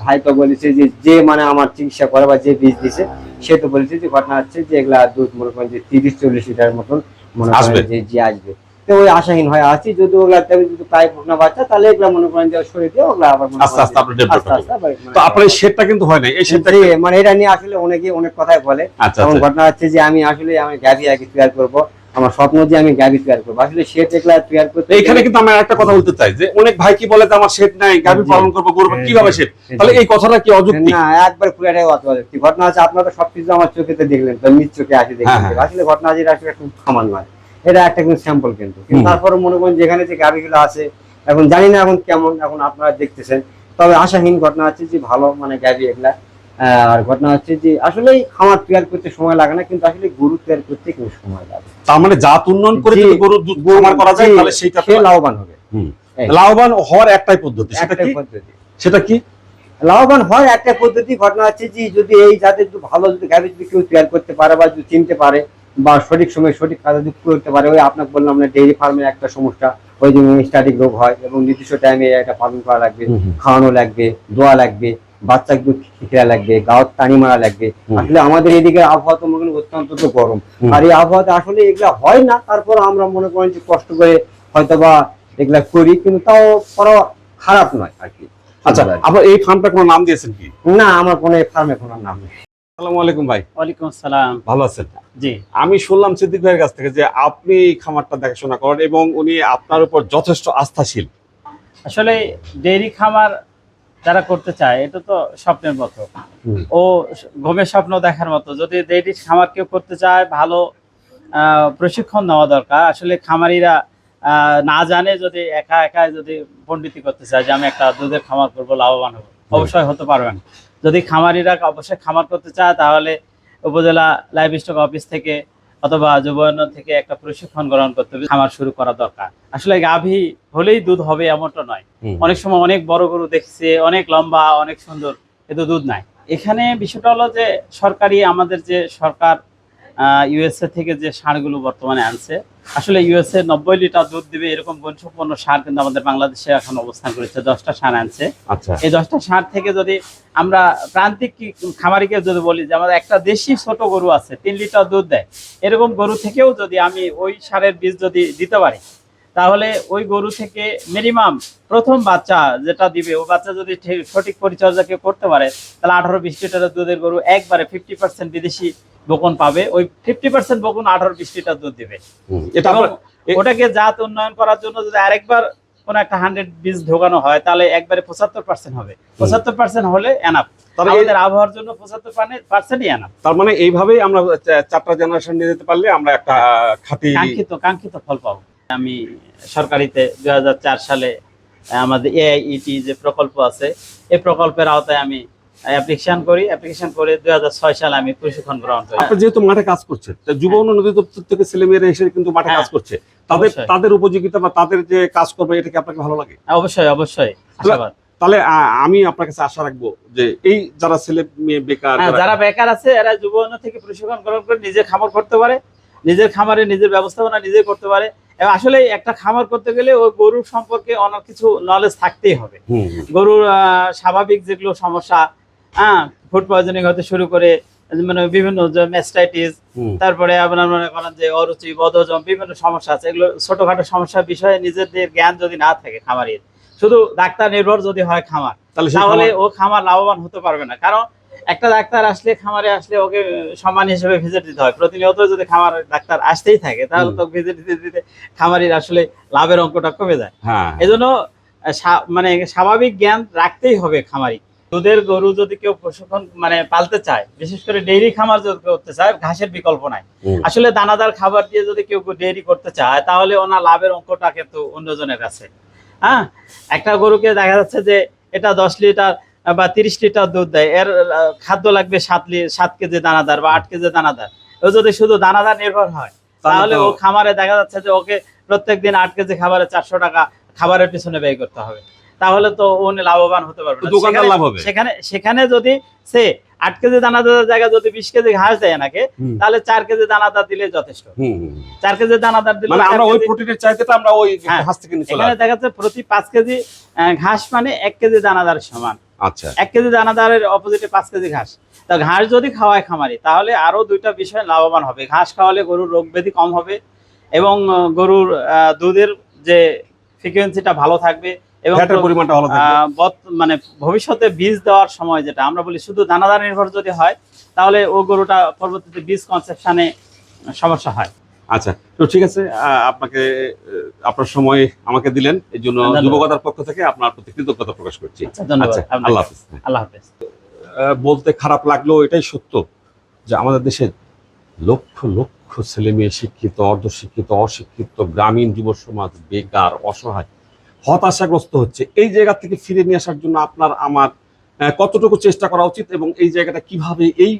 ভাই তো বলেছে যে যে মানে আমার চিকিৎসা করে বা যে বীজ দিছে সে তো বলেছে যে ঘটনা হচ্ছে যে এগুলা দুধ মনে করেন যে তিরিশ চল্লিশ লিটার মতন মনে। করেন যে আসবে। তো ওই আশাহীন হয়ে। আছি যদি ওগুলা যদি প্রায় বোকনা বাচ্চা তাহলে এগুলা মনে করেন যে সরে দিয়ে ওগুলা আবার আস্তে আস্তে আপনি আস্তে আস্তে তো আপনার শেডটা কিন্তু হয় না এই শেডটা মানে এটা নিয়ে আসলে অনেকে অনেক কথাই বলে। আচ্ছা এমন আচ্ছা ঘটনা হচ্ছে যে আমি আসলে আমি গাভি আগে তৈরি করব। আমার স্বপ্ন যে আমি গাভি তৈরি করব। আসলে সে দেখলা তৈরি করতে এইখানে কিন্তু আমি একটা কথা বলতে চাই যে অনেক ভাই কি বলে যে আমার শেড নাই গাভী। পালন করব গরু কীভাবে জি, শেড তাহলে এই কথাটা কি অযৌক্তিক? না একবার পুরাটাই অতবাদী ঘটনা আছে আপনারা তো সবকিছু আমার চোখেতে দেখলেন তো নিজ চোখে আসে দেখলেন। হ্যাঁ, হ্যাঁ। আসলে ঘটনা যেটা আসলে খুব খামান নয় এটা একটা কিন্তু স্যাম্পল কিন্তু। তারপরে মনে করেন যেখানে যে গাভিগুলো আছে এখন জানি না এখন কেমন এখন আপনারা দেখতেছেন। তবে আশাহীন ঘটনা হচ্ছে যে ভালো মানে গাভি এগুলা। আর ঘটনা হচ্ছে যে আসলেই খামার তৈরি করতে সময় লাগে না কিন্তু আসলে গরু তৈরি করতে কিন্তু সময় লাগে। তার মানে জাত উন্নয়ন করে। যদি গরু দুধ খামার করা যায় তাহলে সেইটা সে লাভবান হবে। লাভবান হওয়ার একটাই পদ্ধতি সেটা কি? পদ্ধতি। সেটা কি? লাভবান হয় একটা পদ্ধতি ঘটনা হচ্ছে যে যদি এই জাতের যদি ভালো যদি গাভি যদি কেউ তৈরি করতে পারে বা যদি চিনতে পারে বা সঠিক সময় সঠিক কাজে যুক্ত করতে পারে ওই আপনাকে বললাম না ডেইরি ফার্মের একটা সমস্যা ওই যে স্টার্টিং রোগ হয় এবং নির্দিষ্ট টাইমে এটা পালন করা লাগবে। খাওয়ানো লাগবে দোয়া লাগবে বাচ্চাকে দুধ খেলা লাগবে গাওয়ার টানি মারা লাগবে। আসলে আমাদের এদিকে আবহাওয়া তো মনে করেন অত্যন্ত তো গরম। আর এই আবহাওয়াতে আসলে এগুলা হয় না তারপর আমরা মনে করেন যে কষ্ট করে হয়তো বা এগুলা করি কিন্তু তাও করা খারাপ নয় আর কি। আচ্ছা আপনার এই ফার্মটা কোনো নাম দিয়েছেন কি? না আমার কোনো এই ফার্মে কোনো নাম নেই। আসসালামু আলাইকুম ভাই। ওয়ালাইকুম আসসালাম। ভালো আছেন? জি। আমি শুনলাম সিদ্দিক ভাইয়ের কাছ থেকে যে আপনি খামারটা দেখাশোনা করেন এবং উনি আপনার উপর যথেষ্ট আস্থাশীল। আসলে ডেইরি খামার যারা করতে চায় এটা তো স্বপ্নের মতো। ও ঘুমের স্বপ্ন দেখার মতো। যদি ডেইরি খামার কেউ করতে চায় ভালো প্রশিক্ষণ নেওয়া দরকার। আসলে খামারিরা আহ, না জানে যদি একা একা যদি পণ্ডিতি করতে চায় যে আমি একটা দুধের খামার করব লাভবান হব। অবশ্যই হতে পারবেন। যদি খামারিরা অবশ্যই খামার করতে চায় তাহলে উপজেলা লাইভ স্টক অফিস থেকে অথবা যুব থেকে একটা প্রশিক্ষণ গ্রহণ করতে হবে। খামার শুরু করা দরকার। আসলে গাভী হলেই দুধ হবে এমনটা নয়। অনেক সময় অনেক বড় গরু দেখছে অনেক লম্বা অনেক সুন্দর কিন্তু দুধ নাই। এখানে বিষয়টা হলো যে সরকারি আমাদের যে সরকার ইউএসএ থেকে যে সারগুলো বর্তমানে আনছে আসলে ইউএসএ নব্বই লিটার দুধ দিবে এরকম বংশপূর্ণ সার কিন্তু আমাদের বাংলাদেশে এখন অবস্থান করেছে দশটা সার আনছে। আচ্ছা। এই দশটা সার থেকে যদি আমরা প্রান্তিক খামারিকে যদি বলি যে আমাদের একটা দেশি ছোট গরু আছে তিন লিটার দুধ দেয় এরকম গরু থেকেও যদি আমি ওই সারের বীজ যদি দিতে পারি তাহলে ওই গরু থেকে মিনিমাম প্রথম বাচ্চা যেটা দিবে ও বাচ্চা যদি সঠিক পরিচর্যা কেউ করতে পারে তাহলে আঠারো বিশ লিটারের দুধের গরু একবারে ফিফটি পার্সেন্ট বিদেশি বকন পাবে। ওই ফিফটি পার্সেন্ট বকন আঠারো বিশ লিটার দুধ দিবে। ওটাকে জাত উন্নয়ন করার জন্য যদি আরেকবার কোন একটা হান্ড্রেড বীজ ঢোকানো হয় তাহলে একবারে পঁচাত্তর পার্সেন্ট হবে। পঁচাত্তর পার্সেন্ট হলে এনাফ তাহলে এই- আমাদের আবহাওয়ার জন্য পঁচাত্তর পার্সেন্টই এনাফ তার মানে এইভাবেই আমরা চারটা জেনারেশন নিয়ে যেতে পারলে আমরা একটা খাঁটি কাঙ্ক্ষিত কাঙ্ক্ষিত ফল পাবো। আমি সরকারিতে দুই হাজার চার সালে আমাদের এআইইটি যে প্রকল্প আছে এই প্রকল্পের আওতায় আমি অ্যাপ্লিকেশন করি। অ্যাপ্লিকেশন করে দুই সালে আমি প্রশিক্ষণ গ্রহণ করি। আপনি যেহেতু মাঠে কাজ করছে তা যুব উন্নয়ন অধিদপ্তর থেকে ছেলেমেয়েরা এসে কিন্তু মাঠে হ্যাঁ, কাজ করছে। তাদের। তাদের উপযোগিতা বা তাদের যে কাজ করবে এটা কি আপনাকে ভালো লাগে? অবশ্যই অবশ্যই। তাহলে আমি আপনার কাছে আশা রাখব যে এই যারা ছেলে মেয়ে বেকার হ্যাঁ, যারা- বেকার আছে এরা যুব উন্নয়ন থেকে প্রশিক্ষণ গ্রহণ করে নিজে খামার করতে পারে নিজের খামারে নিজের ব্যবস্থাপনা নিজে করতে পারে। আসলে একটা খামার করতে গেলে ওই গরুর সম্পর্কে অনেক কিছু নলেজ থাকতেই হবে। গরুর স্বাভাবিক যেগুলো সমস্যা হ্যাঁ ফুড পয়জনিং হতে শুরু করে মানে বিভিন্ন ম্যাস্টাইটিস তারপরে আপনার মনে করেন যে অরুচি বদজম বিভিন্ন সমস্যা আছে। এগুলো ছোটখাটো সমস্যার বিষয়ে নিজেদের জ্ঞান যদি না থাকে খামারের শুধু ডাক্তার নির্ভর যদি হয় খামার তাহলে তাহলে ও খামার লাভবান হতে পারবে না। কারণ একটা ডাক্তার আসলে খামারে আসলে ওকে সম্মান হিসেবে ভিজিট দিতে হয়। প্রতিনিয়ত যদি খামার ডাক্তার আসতেই থাকে তাহলে তো ভিজিট দিতে দিতে খামারির আসলে লাভের অঙ্কটা কমে যায়। হ্যাঁ। এজন্য মানে স্বাভাবিক জ্ঞান রাখতেই হবে খামারি। দুধের গরু যদি কেউ প্রশিক্ষণ মানে পালতে চায় বিশেষ করে ডেইরি খামার যদি করতে চায় ঘাসের বিকল্প নাই। আসলে দানাদার খাবার দিয়ে যদি কেউ ডেইরি করতে চায় তাহলে ওনার লাভের অঙ্কটা কিন্তু অন্যজনের কাছে। হ্যাঁ? একটা গরুকে দেখা যাচ্ছে যে এটা দশ লিটার বা তিরিশ লিটার দুধ দেয়। এর খাদ্য লাগবে সাত সাত কেজি দানাদার বা আট কেজি দানাদার। ও যদি শুধু দানাদার নির্ভর হয় তাহলে ও খামারে দেখা যাচ্ছে যে ওকে প্রত্যেক দিন আট কেজি খাবারে চারশো টাকা খাবারের পিছনে ব্যয় করতে হবে। তাহলে তো উনি লাভবান হতে পারবে সেখানে- সেখানে যদি সে আট কেজি দানাদার জায়গায় যদি বিশ কেজি ঘাস দেয় নাকি তাহলে চার কেজি দানাদার দিলে যথেষ্ট। চার কেজি দানাদার দিলে মানে আমরা ওই প্রোটিনের চাইতেটা আমরা ওই হ্যাঁ, ঘাস থেকে নিয়ে চলে এখানে দেখা যাচ্ছে প্রতি পাঁচ কেজি ঘাস মানে এক কেজি দানাদার সমান। আচ্ছা। এক কেজি দানাদারের অপোজিটে পাঁচ কেজি ঘাস। তা ঘাস যদি খাওয়ায় খামারি তাহলে আরও দুইটা বিষয় লাভবান হবে। ঘাস খাওয়ালে গরুর রোগ ব্যাধি কম হবে এবং গরুর দুধের যে ফ্রিকোয়েন্সিটা ভালো থাকবে এবং পরিমাণটা ভালো থাকবে। মানে ভবিষ্যতে বীজ দেওয়ার সময় যেটা আমরা বলি শুধু দানাদার নির্ভর যদি হয় তাহলে ও গরুটা পরবর্তীতে বীজ কনসেপশনে সমস্যা হয়। আচ্ছা তো ঠিক আছে আপনাকে আপনার সময় আমাকে দিলেন এই জন্য যুবকতার পক্ষ থেকে আপনার প্রতি কৃতজ্ঞতা প্রকাশ করছি। আচ্ছা, আচ্ছা। আল্লাহ হাফিজ। আল্লাহ হাফেজ। বলতে খারাপ লাগলেও এটাই সত্য যে আমাদের দেশে লক্ষ লক্ষ ছেলে মেয়ে শিক্ষিত অর্ধশিক্ষিত অশিক্ষিত গ্রামীণ যুব সমাজ বেকার অসহায় হতাশাগ্রস্ত হচ্ছে। এই জায়গা থেকে ফিরে নিয়ে আসার জন্য আপনার আমার কতটুকু চেষ্টা করা উচিত এবং এই জায়গাটা কীভাবে এই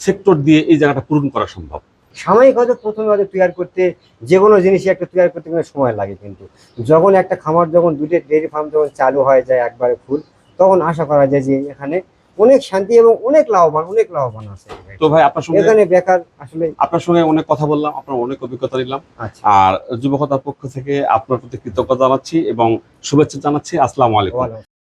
সেক্টর দিয়ে এই জায়গাটা পূরণ করা সম্ভব? সাময়িক হয়তো প্রথমে হয়তো তৈরি করতে যে কোনো জিনিসই একটা তৈরি করতে কিন্তু সময় লাগে কিন্তু। যখন একটা খামার যখন দুটো ডেয়ারি ফার্ম যখন চালু হয়ে যায় একবারে ফুল তখন আশা করা যায় যে এখানে অনেক শান্তি এবং অনেক লাভবান অনেক লাভবান আছে। তো ভাই আপনার সঙ্গে এখানে বেকার আসলে আপনার সঙ্গে অনেক কথা বললাম আপনার অনেক অভিজ্ঞতা নিলাম। আচ্ছা। আর যুবকতার পক্ষ থেকে আপনার প্রতি কৃতজ্ঞতা জানাচ্ছি এবং শুভেচ্ছা জানাচ্ছি। আসসালামু আলাইকুম।